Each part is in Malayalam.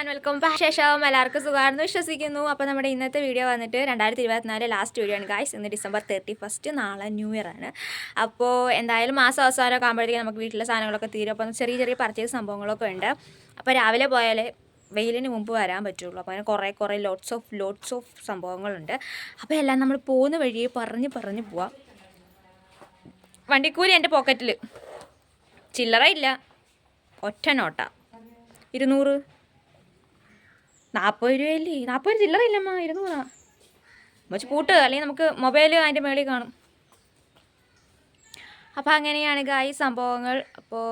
ആൻഡ് വെൽക്കം ശേഷം എല്ലാവർക്കും സുഖമാണെന്ന് വിശ്വസിക്കുന്നു. അപ്പോൾ നമ്മുടെ ഇന്നത്തെ വീഡിയോ വന്നിട്ട് രണ്ടായിരത്തി ഇരുപത്തിനാല് ലാസ്റ്റ് വീഡിയോ ആണ് ഗായ്സ് ഇന്ന് ഡിസംബർ തേർട്ടി ഫസ്റ്റ് നാളെ ന്യൂ ഇയർ ആണ്. അപ്പോൾ എന്തായാലും മാസം അവസാനമൊക്കെ ആകുമ്പോഴത്തേക്കും നമുക്ക് വീട്ടിലെ സാധനങ്ങളൊക്കെ തീരും. അപ്പം ചെറിയ ചെറിയ പർച്ചേസ് സംഭവങ്ങളൊക്കെ ഉണ്ട്. അപ്പോൾ രാവിലെ പോയാലേ വെയിലിന് മുമ്പ് വരാൻ പറ്റുള്ളൂ. അപ്പോൾ അങ്ങനെ കുറേ കുറേ ലോട്ട്സ് ഓഫ് ലോട്ട്സ് ഓഫ് സംഭവങ്ങളുണ്ട്. അപ്പോൾ എല്ലാം നമ്മൾ പോകുന്ന വഴി പറഞ്ഞ് പറഞ്ഞ് പോവാം. വണ്ടിക്കൂലി എന്റെ പോക്കറ്റിൽ ചില്ലറ ഇല്ല ഒറ്റ നോട്ട. ഇരുന്നൂറ്. നാൽപ്പത് രൂപയല്ലേ നാൽപ്പത് രൂപ ചില്ലറയില്ലമ്മ ഇരുന്നൂറാ വെച്ച് കൂട്ട് അല്ലെങ്കിൽ നമുക്ക് മൊബൈൽ അതിന്റെ മേളിൽ കാണും. അപ്പോൾ അങ്ങനെയാണ് ഗായി സംഭവങ്ങൾ. അപ്പോൾ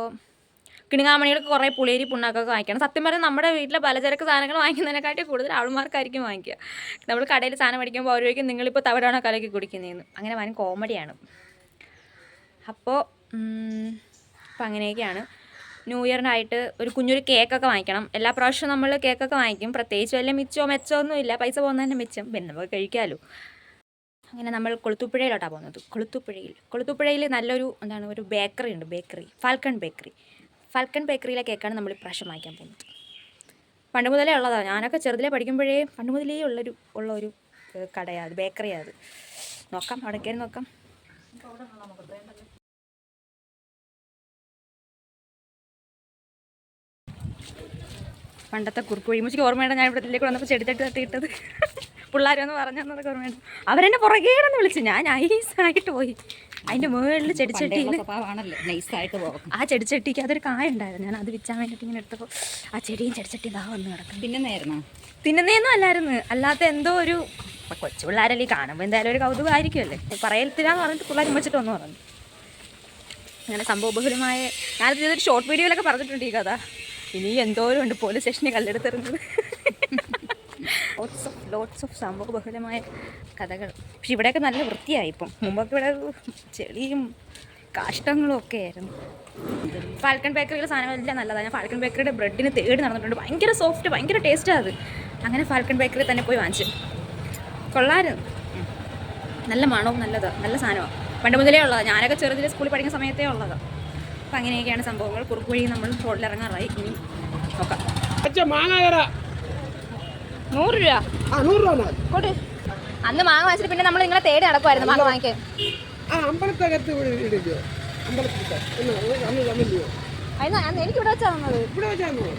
കിണുങ്ങാമണികൾക്ക് കുറേ പുളിയരി പുണ്ണാക്കൊക്കെ വാങ്ങിക്കണം. സത്യം പറഞ്ഞാൽ നമ്മുടെ വീട്ടിലെ പലചരക്ക് സാധനങ്ങൾ വാങ്ങിക്കുന്നതിനെക്കാട്ടി കൂടുതൽ ആൾമാർക്കായിരിക്കും വാങ്ങിക്കുക. നമ്മൾ കടയിൽ സാധനം മേടിക്കുമ്പോൾ അവരൊരിക്കും നിങ്ങളിപ്പോൾ തവിടാണോ കലക്കി കുടിക്കുന്നതെന്ന്. അങ്ങനെ വൻ കോമഡിയാണ് അപ്പോൾ അപ്പം അങ്ങനെയൊക്കെയാണ്. ന്യൂ ഇയറിനായിട്ട് ഒരു കുഞ്ഞൊരു കേക്കൊക്കെ വാങ്ങിക്കണം. എല്ലാ പ്രാവശ്യവും നമ്മൾ കേക്കൊക്കെ വാങ്ങിക്കും. പ്രത്യേകിച്ച് വലിയ മിച്ചോ മെച്ചോ ഒന്നും ഇല്ല. പൈസ പോകുന്നതിന്റെ മിച്ചം. പിന്നെ നമുക്ക് കഴിക്കാമല്ലോ അങ്ങനെ നമ്മൾ കൊളുത്തുപ്പുഴയിലോട്ടാണ് പോകുന്നത്. കൊളുത്തുപ്പുഴയിൽ. കൊളുത്തുപ്പുഴയിൽ നല്ലൊരു എന്താണ് ഒരു ബേക്കറി ഉണ്ട്. ബേക്കറി ഫാൽക്കൺ ബേക്കറി ഫാൽക്കൺ ബേക്കറിയിലെ കേക്കാണ് നമ്മൾ ഇപ്രാവശ്യം വാങ്ങിക്കാൻ പോകുന്നത്. പണ്ട് മുതലേ ഉള്ളതാണ് ഞാനൊക്കെ ചെറുതിലെ പഠിക്കുമ്പോഴേ പണ്ട് മുതലേ ഉള്ളൊരു ഉള്ള ഒരു കടയാണ് ബേക്കറിയാണ് അത്. നോക്കാം. അവിടെ കയറി നോക്കാം. പണ്ടത്തെ കുറുക്ക് വഴിമുച്ചിക്ക് ഓർമ്മയുണ്ട്? ഞാൻ ഇവിടത്തിലേക്ക് വന്നപ്പോൾ ചെടിത്തട്ട് തട്ടിയിട്ടത്. പിള്ളേരൊന്ന് പറഞ്ഞു തന്നതൊക്കെ ഓർമ്മയുണ്ട്. അവരെന്നെ പുറകേടെന്ന് വിളിച്ചു. ഞാൻ ഐസായിട്ട് പോയി. അതിന്റെ മുകളിൽ ചെടിച്ചട്ടിയിൽ പോകും ആ ചെടിച്ചട്ടിക്ക് അതൊരു കായ ഉണ്ടായിരുന്നു ഞാൻ അത് വിൽക്കാൻ വേണ്ടിയിട്ട് ഇങ്ങനെ എടുത്തപ്പോൾ ആ ചെടിയും ചെടിച്ചട്ടി ഇതാ വന്ന് നടക്കും പിന്നെ തിന്നുന്നേന്നും അല്ലായിരുന്നു. അല്ലാത്ത എന്തോ ഒരു കൊച്ചു പിള്ളേരല്ലേ കാണുമ്പോൾ എന്തായാലും ഒരു കൗതുകമായിരിക്കുമല്ലേ പറയത്തില്ലാന്ന് പറഞ്ഞിട്ട് പിള്ളേർ വെച്ചിട്ട് വന്നു പറഞ്ഞു. അങ്ങനെ സംഭവബഹുലമായ ഞാനത് ഇതൊരു ഷോർട്ട് വീഡിയോയിലൊക്കെ പറഞ്ഞിട്ടുണ്ട് ഈ കഥ. ഇനി എന്തോരം ഉണ്ട് പോലീസ് സ്റ്റേഷനിൽ കല്ലെടുത്തെറിഞ്ഞത്. ലോട്ട്സ് ഓഫ് ലോട്ട്സ് ഓഫ് സംഭവബഹുലമായ കഥകൾ. പക്ഷെ ഇവിടെയൊക്കെ നല്ല വൃത്തിയായി ഇപ്പം. മുമ്പൊക്കെ ഇവിടെ ചെളിയും കാഷ്ടങ്ങളും ഒക്കെ ആയിരുന്നു. ഫാൽക്കൺ ബേക്കറിയിലെ സാധനങ്ങളെല്ലാം നല്ലതാണ് ഞാൻ ഫാൽക്കൺ ബേക്കറിയുടെ ബ്രെഡിന് തേടി നടന്നിട്ടുണ്ട്. ഭയങ്കര സോഫ്റ്റ് ഭയങ്കര ടേസ്റ്റാണ് അത്. അങ്ങനെ ഫാൽക്കൺ ബേക്കറി തന്നെ പോയി വാങ്ങിച്ചു. കൊള്ളായിരുന്നു. നല്ല മണവും നല്ലത്. നല്ല സാധനമാണ് പണ്ട് മുതലേ ഉള്ളതാണ് ഞാനൊക്കെ ചെറുതിലെ സ്കൂളിൽ പഠിക്കുന്ന സമയത്തേ ഉള്ളതാണ് അപ്പം അങ്ങനെയൊക്കെയാണ് സംഭവങ്ങൾ. കുറുക്ക് വഴി നമ്മൾ റോഡിൽ ഇറങ്ങാറായി. ഇനി നോക്കാം. നൂറ് രൂപ. നൂറ് രൂപ കോട്ട് അന്ന് മാങ്ങ വാങ്ങിച്ചിട്ട് പിന്നെ നമ്മൾ നിങ്ങളെ തേടി നടക്കുമായിരുന്നു മാങ്ങ വാങ്ങിക്കാൻ. അമ്പലത്തകത്ത് എനിക്ക് ഇവിടെ വെച്ചാ തന്നത്.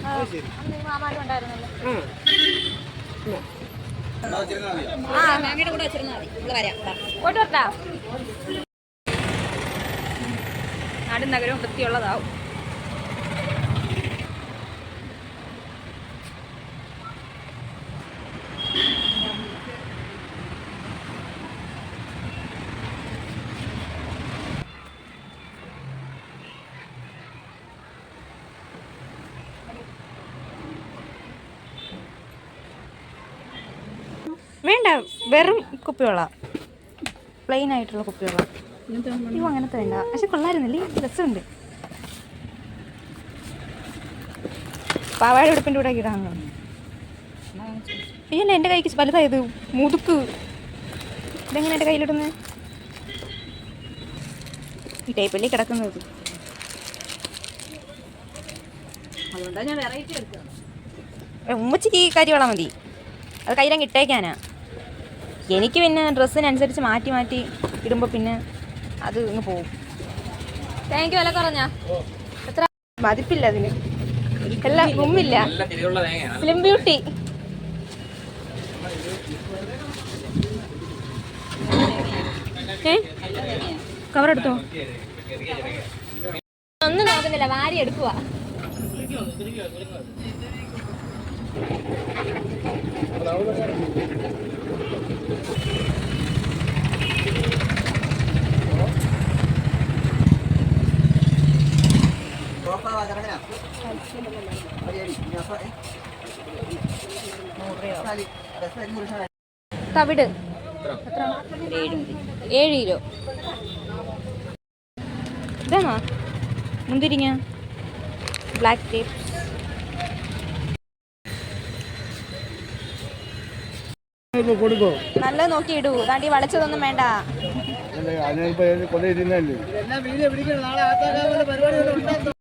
ആ ആ. മാങ്ങയുടെ കൂടെ വെച്ചിരുന്നാൽ മതി. ഇവിടെ വരാം. പോയിട്ട് വരട്ടാ നാടും നഗരവും വൃത്തിയുള്ളതാവും. വേണ്ട വെറും കുപ്പിവെള്ള. പ്ലെയിൻ ആയിട്ടുള്ള കുപ്പിവെള്ള. അയ്യോ അങ്ങനത്തെ വേണ്ട പക്ഷെ കൊള്ളായിരുന്നില്ലേ? രസമുണ്ട്. പാവാട ഉടുപ്പിന്റെ കൂടെ ഇടാണല്ലോ അയ്യല്ല എന്റെ കൈക്ക് വലുതായത്? മുതുക്ക്. ഇതെങ്ങനെ എന്റെ കയ്യിലിടുന്നത് ഈ ടേപ്പിലേ കിടക്കുന്നത്. അതുകൊണ്ടാണ് ഞാൻ വെറൈറ്റി എടുക്കുക ഏ, ഉമ്മച്ചിക്ക് ഈ കരി വെള്ളം മതി. അത് കയ്യിലങ്ങ് ഇട്ടേക്കാനാ. എനിക്ക് പിന്നെ ഡ്രസ്സിനനുസരിച്ച് മാറ്റി മാറ്റി ഇടുമ്പോൾ പിന്നെ അത് ഇങ്ങ് പോകും താങ്ക് യു വില കുറഞ്ഞാ. എത്ര? മതിപ്പില്ല അതിന്. എല്ലാം ഗുമ്മില്ല. ഫിലിം ബ്യൂട്ടി കവർ എടുത്തോ? ഒന്നും നോക്കുന്നില്ല വാരി എടുക്കുവാ. തവിട്. ഏഴ് കിലോ. ഇതാണോ? മുന്തിരിങ്ങ. ബ്ലാക്ക് ടേപ്പ് നല്ല നല്ലത് നോക്കി ഇടൂ. താണ്ടി വളച്ചതൊന്നും വേണ്ട. അതിനിപ്പോ ഇത് രൂപ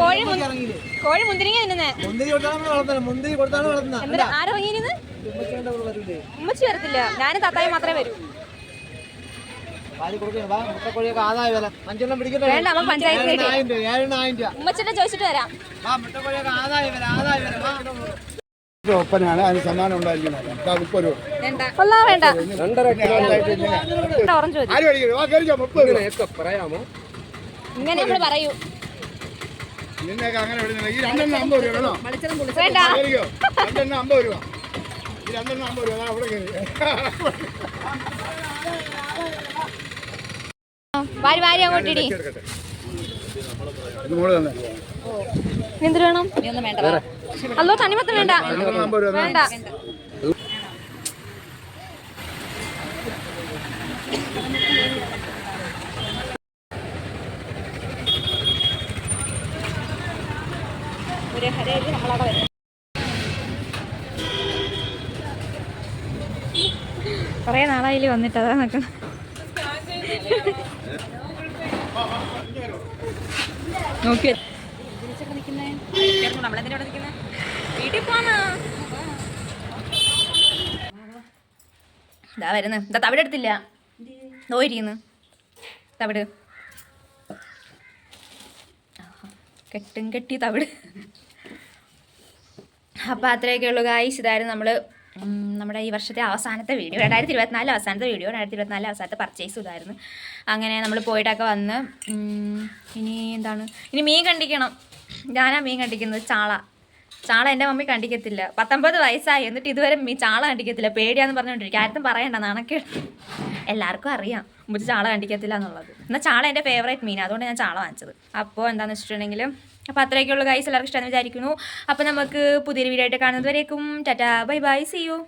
കോഴി കോഴി മുന്തിരിങ്ങ തിന്നുന്നേ മുന്തിരി കൊടുത്താണ് നമ്മൾ വളർത്തുന്നത്. മുന്തിരി കൊടുത്താണ് വളർത്തുന്നത്. എന്തിനാ ആരിറങ്ങിയിരുന്ന് ഉമ്മച്ചി വരത്തില്ല. ഞാനും താത്തായും മാത്രമേ വരൂ. വേണ്ട, അവൻ പഞ്ചായത്ത് ചോദിച്ചിട്ട് വരാം. ഒപ്പനാണ് അതിന് സമ്മാനം ഉണ്ടായിരിക്കുന്നത് പറയാമോ? ഇങ്ങനെ നമ്മൾ പറയൂ. അങ്ങനെ വിടുന്നില്ല. ഈ രണ്ടെണ്ണം അമ്പത് രൂപ വേണോ? വെളിച്ചെണ്ണം വേണ്ട. കയറിക്കോ രണ്ടെണ്ണം അമ്പത് രൂപ. ഈ രണ്ടെണ്ണം അമ്പത് രൂപ. അവിടെ വാരി വാരി അങ്ങോട്ട് ഇടി. എടുക്കട്ടെ മോൾ തന്നെ. എന്തിനു വേണം? ഒന്നും വേണ്ട. അല്ലോ തനിമത്തം വേണ്ട. വേണ്ട. ഒരു ഹരയിൽ കൊറേ നാളായി വന്നിട്ട് അതാ നോക്കണം നോക്കി നമ്മളെന്തിനാ ഇതാ വരുന്നു. ഇതാ തവിട് എടുത്തില്ല. നോയിരിക്കുന്നു തവിട്. കെട്ടും കെട്ടി തവിട്. അപ്പൊ അത്രയൊക്കെ ഉള്ളൂ. ഗായ്സ് ഇതായിരുന്നു നമ്മൾ നമ്മുടെ ഈ വർഷത്തെ അവസാനത്തെ വീഡിയോ രണ്ടായിരത്തി ഇരുപത്തിനാല് അവസാനത്തെ വീഡിയോ രണ്ടായിരത്തി ഇരുപത്തിനാല് അവസാനത്തെ പർച്ചേസ് ഇതായിരുന്നു. അങ്ങനെ നമ്മൾ പോയിട്ടൊക്കെ വന്ന് ഇനി എന്താണ്? ഇനി മീൻ കണ്ടിക്കണം. ഞാനാ മീൻ കണ്ടിക്കുന്നത് ചാള. ചാള എന്റെ മമ്മി കണ്ടിക്കത്തില്ല. പത്തൊമ്പത് വയസ്സായി. എന്നിട്ട് ഇതുവരെ മീ ചാള കണ്ടിക്കത്തില്ല. പേടിയാന്ന് പറഞ്ഞുകൊണ്ടിരിക്കും ആരും പറയണ്ട നാണക്കേട്. എല്ലാവർക്കും അറിയാം. മുമ്പ് ചാള കണ്ടിക്കത്തില്ല എന്നുള്ളത്. എന്നാൽ ചാള എന്റെ ഫേവറേറ്റ് മീൻ അതുകൊണ്ട് ഞാൻ ചാള വാങ്ങിച്ചത്. അപ്പോൾ എന്താണെന്ന് വെച്ചിട്ടുണ്ടെങ്കിൽ അപ്പോൾ അത്രയൊക്കെയുള്ള ഗൈസ് എല്ലാവർക്കും ഇഷ്ടമെന്ന് വിചാരിക്കുന്നു. അപ്പോൾ നമുക്ക് പുതിയൊരു വീഡിയോ ആയിട്ട് കാണുന്നത് വരേക്കും tata. Bye bye. See you